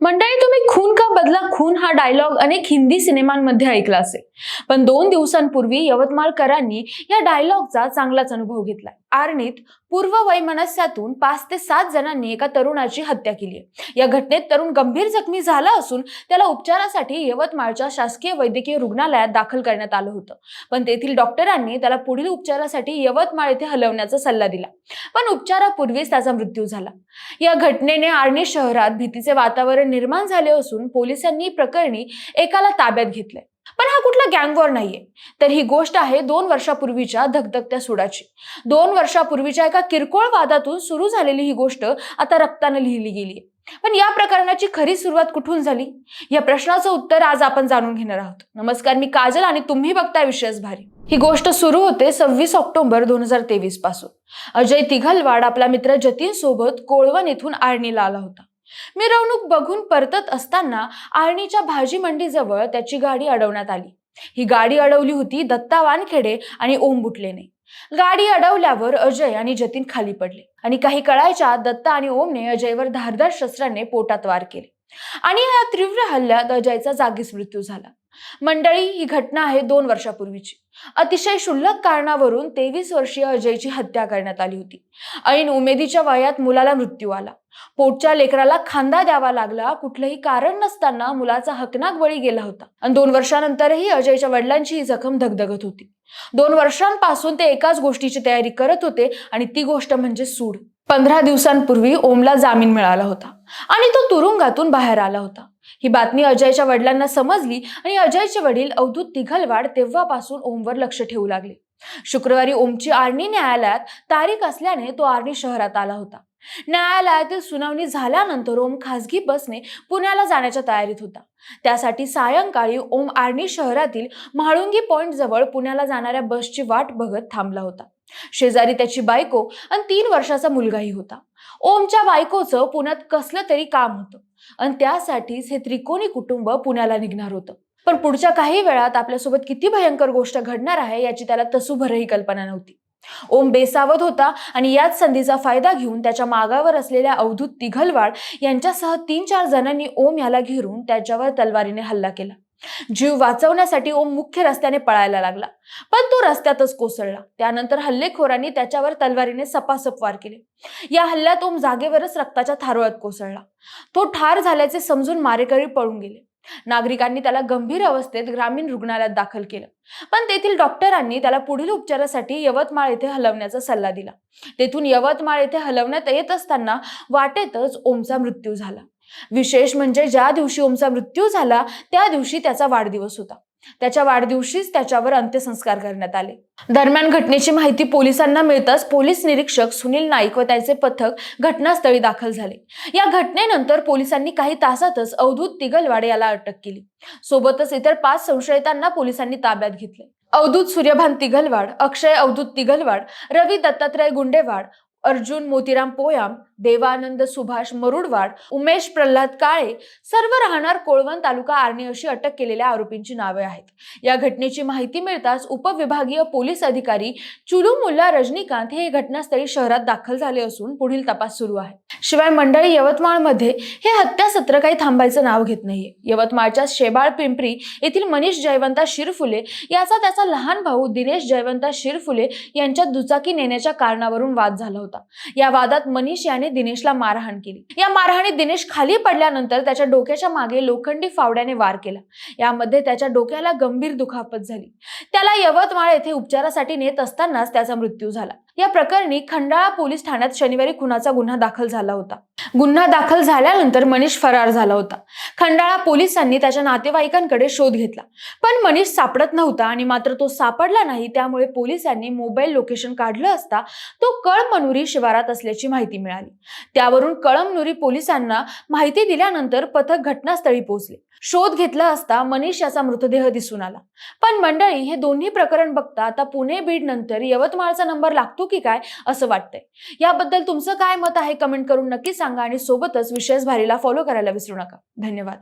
मंडळी तुम्ही खून का बदला? खून हा डायलॉग अनेक हिंदी सिनेमांमध्ये ऐकला असेल. पण दोन दिवसांपूर्वी यवतमाळकरांनी या डायलॉगचा चांगलाच अनुभव घेतला आर्णीत पूर्व वैमनस्यातून पाच ते सात जणांनी एका तरुणाची हत्या केली आहे. या घटनेत तरुण गंभीर जखमी झाला असून त्याला उपचारासाठी यवतमाळच्या शासकीय वैद्यकीय रुग्णालयात दाखल करण्यात आलं होतं. पण तेथील डॉक्टरांनी त्याला पुढील उपचारासाठी यवतमाळ येथे हलवण्याचा सल्ला दिला. पण उपचारापूर्वीच त्याचा मृत्यू झाला. या घटनेने आर्णी शहरात भीतीचे वातावरण निर्माण झाले असून पोलिसांनी प्रकरणी एकाला ताब्यात घेतलंय. पण हा कुठला गँगवॉर नाहीये. तर ही गोष्ट आहे दोन वर्षापूर्वीच्या धगधगत्या सुडाची. दोन वर्षापूर्वीच्या एका किरकोळ वादातून सुरू झालेली ही गोष्ट आता रक्तानं लिहिली गेली पण या प्रकरणाची खरी सुरुवात कुठून झाली? या प्रश्नाचं उत्तर आज आपण जाणून घेणार आहोत. नमस्कार मी काजल आणि तुम्ही बघताय विशेष भारी. ही गोष्ट सुरू होते सव्वीस ऑक्टोबर दोन हजार तेवीसपासून. अजय तिघलवाड आपला मित्र जतीन सोबत कोळवण येथून आर्णीला आला होता. मिरवणूक बघून परतत असताना आर्णीच्या भाजी मंडीजवळ त्याची गाडी अडवण्यात आली. ही गाडी अडवली होती दत्ता वानखेडे आणि ओम बुटलेने. गाडी अडवल्यावर अजय आणि जतीन खाली पडले आणि काही कळायच्या दत्ता आणि ओमने अजयवर धारदार शस्त्राने पोटात वार केले. आणि या तीव्र हल्ल्यात अजयचा जागीच मृत्यू झाला. मंडळी ही घटना आहे दोन वर्षापूर्वीची. अतिशय क्षुल्लक कारणावरून तेवीस वर्षीय अजयची हत्या करण्यात आली होती. ऐन उमेदीच्या वयात मुलाला मृत्यू आला. पोटच्या लेकराला खांदा द्यावा लागला कुठलंही कारण नसताना मुलाचा हकनाक बळी गेला होता. आणि दोन वर्षानंतरही अजयच्या वडिलांची ही जखम धगधगत होती. दोन वर्षांपासून ते एकाच गोष्टीची तयारी करत होते आणि ती गोष्ट म्हणजे सूड. पंधरा दिवसांपूर्वी ओमला जामीन मिळाला होता आणि तो तुरुंगातून बाहेर आला होता. ही बातमी अजयच्या वडिलांना समजली आणि अजयचे वडील अवधूत तिघलवाड तेव्हापासून ओमवर लक्ष ठेवू लागले. शुक्रवारी ओमची आर्णी न्यायालयात तारीख असल्याने तो आर्णी शहरात आला होता. न्यायालयातील सुनावणी झाल्यानंतर ओम खासगी बसने पुण्याला जाण्याच्या तयारीत होता. त्यासाठी सायंकाळी ओम आर्णी शहरातील म्हाळुंगी पॉइंट जवळ पुण्याला जाणाऱ्या बसची वाट बघत थांबला होता. शेजारी त्याची बायको आणि तीन वर्षाचा मुलगाही होता. ओमच्या बायकोचं पुण्यात कसलं तरी काम होतं. आणि त्यासाठीच हे त्रिकोणी कुटुंब पुण्याला निघणार होतं. पण पुढच्या काही वेळात आपल्यासोबत किती भयंकर गोष्ट घडणार आहे याची त्याला तसूभरही कल्पना नव्हती. ओम बेसावत होता आणि याच संधीचा फायदा घेऊन त्याच्या मागावर असलेल्या अवधूत तिघलवाड यांच्यासह तीन चार जणांनी ओम याला घेरून त्याच्यावर तलवारीने हल्ला केला. जीव वाचवण्यासाठी ओम मुख्य रस्त्याने पळायला लागला. पण तो रस्त्यातच कोसळला. त्यानंतर हल्लेखोरांनी त्याच्यावर तलवारीने सपासप वार केले. या हल्ल्यात ओम जागेवरच रक्ताच्या थारोळ्यात कोसळला. तो ठार झाल्याचे समजून मारेकरी पळून गेले. नागरिकांनी त्याला गंभीर अवस्थेत ग्रामीण रुग्णालयात दाखल केलं. पण तेथील डॉक्टरांनी त्याला पुढील उपचारासाठी यवतमाळ येथे हलवण्याचा सल्ला दिला. तेथून यवतमाळ येथे हलवण्यात येत असताना वाटेतच ओमचा मृत्यू झाला. विशेष म्हणजे ज्या दिवशी ओमचा मृत्यू झाला त्या दिवशी त्याचा वाढदिवस होता. त्याच्या वाढदिवशीच त्याच्यावर अंत्यसंस्कार करण्यात आले. दरम्यान घटनेची माहिती पोलिसांना मिळताच पोलीस निरीक्षक सुनील नाईक व त्याचे पथक घटनास्थळी दाखल झाले. या घटनेनंतर पोलिसांनी काही तासातच अवधूत तिगलवाडे याला अटक केली. सोबतच इतर पाच संशयितांना पोलिसांनी ताब्यात घेतले. अवधूत सूर्यभान तिघलवाड अक्षय अवधूत तिघलवाड रवी दत्तात्रय गुंडेवाड अर्जुन मोतीराम पोयाम देवानंद सुभाष मरुडवाड उमेश प्रल्हाद काळे सर्व राहणार कोळवण तालुका आर्णी अशी अटक केलेल्या आरोपींची नावे आहेत. या घटनेची माहिती मिळताच उपविभागीय पोलीस अधिकारी चुलू मुल्ला रजनीकांत हे घटनास्थळी शहरात दाखल झाले असून पुढील तपास सुरू आहे. शिवाय मंडळी यवतमाळमध्ये हे हत्या सत्र काही थांबायचं नाव घेत नाहीये. यवतमाळच्या शेबाळ पिंपरी येथील मनीष जयवंता शिरफुले याचा त्याचा लहान भाऊ दिनेश जयवंता शिरफुले यांच्या दुचाकी नेण्याच्या कारणावरून वाद झाला होता. होता. या वादात मनीष याने दिनेशला मारहाण केली. या मारहाणीत दिनेश खाली पडल्यानंतर त्याच्या डोक्याच्या मागे लोखंडी फावड्याने वार केला. यामध्ये त्याच्या डोक्याला गंभीर दुखापत झाली. त्याला यवतमाळ येथे उपचारासाठी नेत असतानाच त्याचा मृत्यू झाला. या प्रकरणी खंडाळा पोलीस ठाण्यात शनिवारी खुनाचा गुन्हा दाखल झाला होता. गुन्हा दाखल झाल्यानंतर मनीष फरार झाला होता. खंडाळा पोलिसांनी त्याच्या नातेवाईकांकडे शोध घेतला. पण मनीष सापडत नव्हता आणि मात्र तो सापडला नाही त्यामुळे पोलिसांनी मोबाईल लोकेशन काढलं असता तो कळमनुरी शिवारात असल्याची माहिती मिळाली. त्यावरून कळमनुरी पोलिसांना माहिती दिल्यानंतर पथक घटनास्थळी पोहोचले. शोध घेतला असता मनीष याचा मृतदेह दिसून आला. पण मंडळी हे दोन्ही प्रकरण बघता आता पुणे बीड नंतर यवतमाळचा नंबर लागतो की काय असं वाटतंय. याबद्दल तुमचं काय मत आहे? कमेंट करून नक्की सांगा आणि सोबतच विशेष भारीला फॉलो करायला विसरू नका. धन्यवाद.